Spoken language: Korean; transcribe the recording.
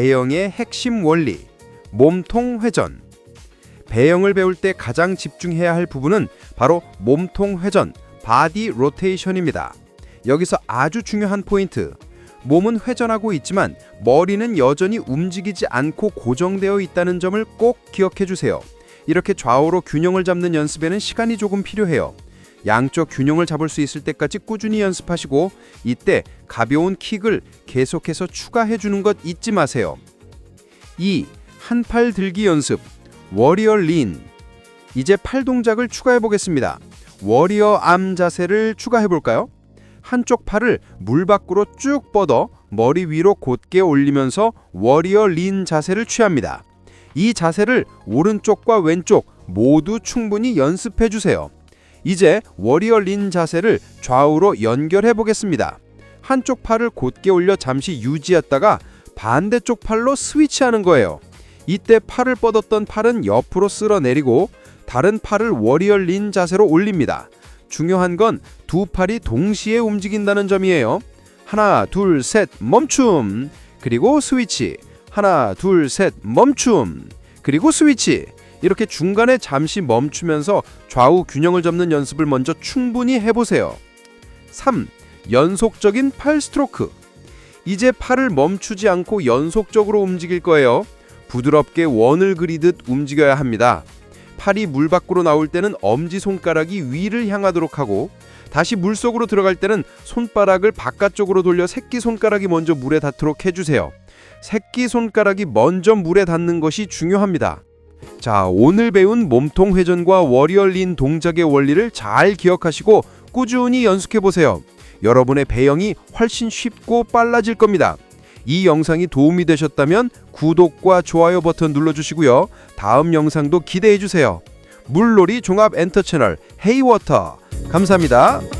배영의 핵심 원리, 몸통 회전. 배영을 배울 때 가장 집중해야 할 부분은 바로 몸통 회전, 바디 로테이션입니다. 여기서 아주 중요한 포인트. 몸은 회전하고 있지만 머리는 여전히 움직이지 않고 고정되어 있다는 점을 꼭 기억해 주세요. 이렇게 좌우로 균형을 잡는 연습에는 시간이 조금 필요해요. 양쪽 균형을 잡을 수 있을 때까지 꾸준히 연습하시고 이때 가벼운 킥을 계속해서 추가해 주는 것 잊지 마세요. 2. 한 팔 들기 연습. 워리어 린. 이제 팔 동작을 추가해 보겠습니다. 워리어 암 자세를 추가해 볼까요? 한쪽 팔을 물 밖으로 쭉 뻗어 머리 위로 곧게 올리면서 워리어 린 자세를 취합니다. 이 자세를 오른쪽과 왼쪽 모두 충분히 연습해 주세요. 이제 워리어 린 자세를 좌우로 연결해 보겠습니다. 한쪽 팔을 곧게 올려 잠시 유지했다가 반대쪽 팔로 스위치하는 거예요. 이때 팔을 뻗었던 팔은 옆으로 쓸어 내리고 다른 팔을 워리어 린 자세로 올립니다. 중요한 건 두 팔이 동시에 움직인다는 점이에요. 하나, 둘, 셋, 멈춤. 그리고 스위치. 하나, 둘, 셋, 멈춤. 그리고 스위치. 이렇게 중간에 잠시 멈추면서 좌우 균형을 잡는 연습을 먼저 충분히 해보세요. 3. 연속적인 팔 스트로크. 이제 팔을 멈추지 않고 연속적으로 움직일 거예요. 부드럽게 원을 그리듯 움직여야 합니다. 팔이 물 밖으로 나올 때는 엄지 손가락이 위를 향하도록 하고 다시 물 속으로 들어갈 때는 손바닥을 바깥쪽으로 돌려 새끼 손가락이 먼저 물에 닿도록 해주세요. 새끼 손가락이 먼저 물에 닿는 것이 중요합니다. 자, 오늘 배운 몸통 회전과 워리얼린 동작의 원리를 잘 기억하시고 꾸준히 연습해 보세요. 여러분의 배영이 훨씬 쉽고 빨라질 겁니다. 이 영상이 도움이 되셨다면 구독과 좋아요 버튼 눌러주시고요. 다음 영상도 기대해 주세요. 물놀이 종합 엔터 채널 헤이워터 감사합니다.